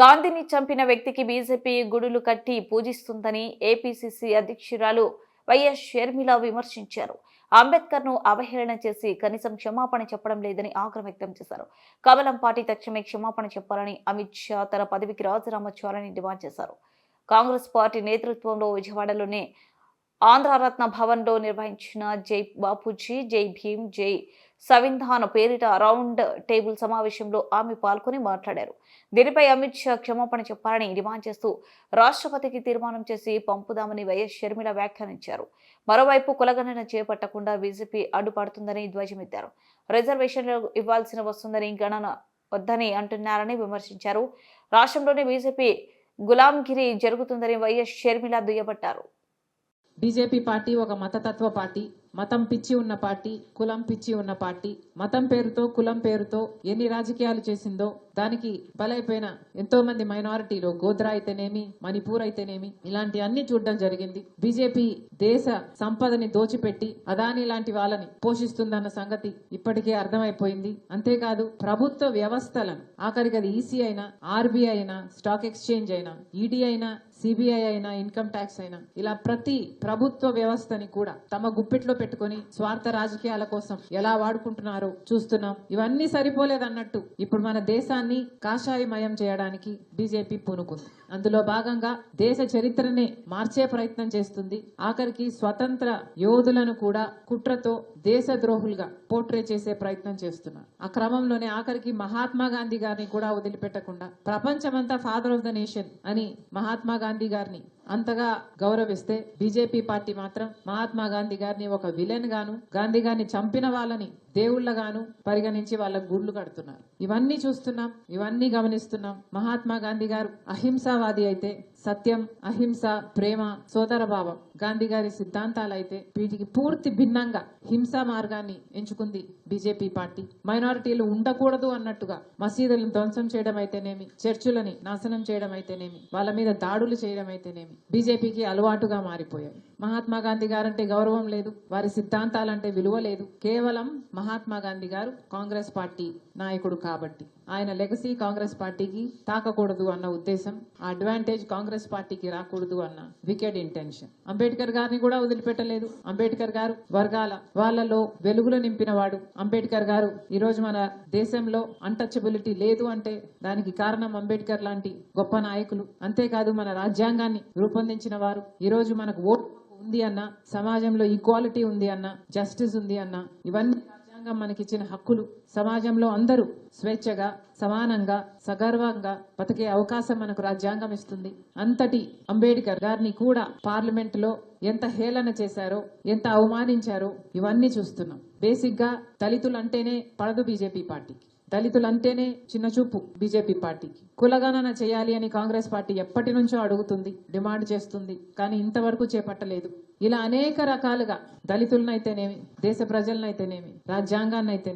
గాంధీని చంపిన వ్యక్తికి బీజేపీ గుడులు కట్టి పూజిస్తుందని ఏపీసీసీ అధ్యక్షురాలు వైఎస్ షర్మిల విమర్శించారు. అంబేద్కర్ను అవహేళన చేసి కనీసం క్షమాపణ చెప్పడం లేదని ఆగ్రహం వ్యక్తం చేశారు. కమలం పార్టీ తక్షణమే క్షమాపణ చెప్పాలని అమిత్ షా తన పదవికి రాజీనామా చేయాలని డిమాండ్ చేశారు. కాంగ్రెస్ పార్టీ నేతృత్వంలో విజయవాడలోనే ఆంధ్రరత్న భవన్లో నిర్వహించిన జై బాపూజీ జై భీమ్ జై సంవిధాన పేరిట రౌండ్ టేబుల్ సమావేశంలో ఆమె పాల్గొని మాట్లాడారు. దీనిపై అమిత్ షా క్షమాపణ చెప్పాలని డిమాండ్ చేస్తూ రాష్ట్రపతికి తీర్మానం చేసి పంపుదామని వైఎస్ షర్మిల వ్యాఖ్యానించారు. మరోవైపు కులగణన చేపట్టకుండా బీజేపీ అడ్డుపడుతుందని ధ్వజమెత్తారు. రిజర్వేషన్లు ఇవ్వాల్సిన వస్తుందని గణన వద్దని అంటున్నారని విమర్శించారు. రాష్ట్రంలోని బీజేపీ గులాంగిరి జరుగుతుందని వైఎస్ షర్మిల దుయ్యబట్టారు. బీజేపీ పార్టీ ఒక మతతత్వ పార్టీ. మతం పిచ్చి ఉన్న పార్టీ కులం పిచ్చి ఉన్న పార్టీ మతం పేరుతో కులం పేరుతో ఎన్ని రాజకీయాలు చేసిందో దానికి బలైపోయిన ఎంతో మంది మైనారిటీలు గోద్రా అయితేనేమి మణిపూర్ అయితేనేమి ఇలాంటి అన్ని చూడడం జరిగింది. బీజేపీ దేశ సంపదని దోచిపెట్టి అదాని లాంటి వాళ్ళని పోషిస్తుందన్న సంగతి ఇప్పటికే అర్థమైపోయింది. అంతేకాదు ప్రభుత్వ వ్యవస్థలను ఆఖరికి అది ఈసీ అయినా ఆర్బీఐ అయినా స్టాక్ ఎక్స్చేంజ్ అయినా ఈడీ అయినా సిబిఐ అయినా ఇన్కమ్ ట్యాక్స్ అయినా ఇలా ప్రతి ప్రభుత్వ వ్యవస్థని కూడా తమ గుప్పిట్లో పెట్టుకొని స్వార్థ రాజకీయాల కోసం ఎలా వాడుకుంటున్నారో చూస్తున్నాం. ఇవన్నీ సరిపోలేదన్నట్టు ఇప్పుడు మన దేశాన్ని కాషాయమయం చేయడానికి బీజేపీ పూనుకుంది. అందులో భాగంగా దేశ చరిత్రనే మార్చే ప్రయత్నం చేస్తుంది. ఆఖరికి స్వతంత్ర యోధులను కూడా కుట్రతో దేశద్రోహులుగా పోర్ట్రే చేసే ప్రయత్నం చేస్తున్నారు. ఆ క్రమంలోనే ఆఖరికి మహాత్మా గాంధీ గారిని కూడా వదిలిపెట్టకుండా ప్రపంచమంతా ఫాదర్ ఆఫ్ ద నేషన్ అని మహాత్మా గాంధీ గారిని అంతగా గౌరవిస్తే బీజేపీ పార్టీ మాత్రం మహాత్మా గాంధీ గారిని ఒక విలన్ గాను గాంధీ గారిని చంపిన వాళ్ళని దేవుళ్ళగాను పరిగణించి వాళ్ళ గుళ్ళు కడుతున్నారు. ఇవన్నీ చూస్తున్నాం ఇవన్నీ గమనిస్తున్నాం. మహాత్మా గాంధీ గారు అహింసావాది అయితే సత్యం అహింస ప్రేమ సోదరభావం గాంధీ గారి సిద్ధాంతాలు అయితే వీటికి పూర్తి భిన్నంగా హింసా మార్గాన్ని ఎంచుకుంది బీజేపీ పార్టీ. మైనారిటీలు ఉండకూడదు అన్నట్టుగా మసీదులను ధ్వంసం చేయడం అయితేనేమి చర్చులని నాశనం చేయడం అయితేనేమి వాళ్ళ మీద దాడులు చేయడం అయితేనేమి బీజేపీకి అలవాటుగా మారిపోయాయి. మహాత్మా గాంధీ గారంటే గౌరవం లేదు. వారి సిద్ధాంతాలంటే విలువ లేదు. కేవలం మహాత్మా గాంధీ గారు కాంగ్రెస్ పార్టీ నాయకుడు కాబట్టి. ఆయన లెగసీ కాంగ్రెస్ పార్టీకి తాకకూడదు అన్న ఉద్దేశం ఆ అడ్వాంటేజ్ కాంగ్రెస్ పార్టీకి రాకూడదు అన్న వికెడ్ ఇంటెన్షన్. అంబేద్కర్ గారిని కూడా వదిలిపెట్టలేదు. అంబేద్కర్ గారు వర్గాల వాళ్ళలో వెలుగులు నింపిన వాడు అంబేద్కర్ గారు ఈ రోజు మన దేశంలో అన్టచబిలిటీ లేదు అంటే దానికి కారణం అంబేద్కర్ లాంటి గొప్ప నాయకులు. అంతేకాదు మన రాజ్యాంగాన్ని రూపొందించిన వారు ఈరోజు మనకు ఓటు ఉంది అన్న సమాజంలో ఈక్వాలిటీ ఉంది అన్న జస్టిస్ ఉంది అన్న ఇవన్నీ రాజ్యాంగం మనకిచ్చిన హక్కులు. సమాజంలో అందరూ స్వేచ్ఛగా సమానంగా సగర్వంగా బతికే అవకాశం మనకు రాజ్యాంగం ఇస్తుంది. అంతటి అంబేడ్కర్ గారిని కూడా పార్లమెంట్లో ఎంత హేళన చేశారో ఎంత అవమానించారో ఇవన్నీ చూస్తున్నాం. బేసిక్గా దళితులు అంటేనే పడదు బీజేపీ పార్టీకి. దళితులంటేనే చిన్న చూపు బీజేపీ పార్టీకి. కులగణన చేయాలి అని కాంగ్రెస్ పార్టీ ఎప్పటి నుంచో అడుగుతుంది డిమాండ్ చేస్తుంది కానీ ఇంతవరకు చేపట్టలేదు. ఇలా అనేక రకాలుగా దళితులనైతేనేమి దేశ ప్రజలనైతేనేమి రాజ్యాంగాన్నైతేనేమి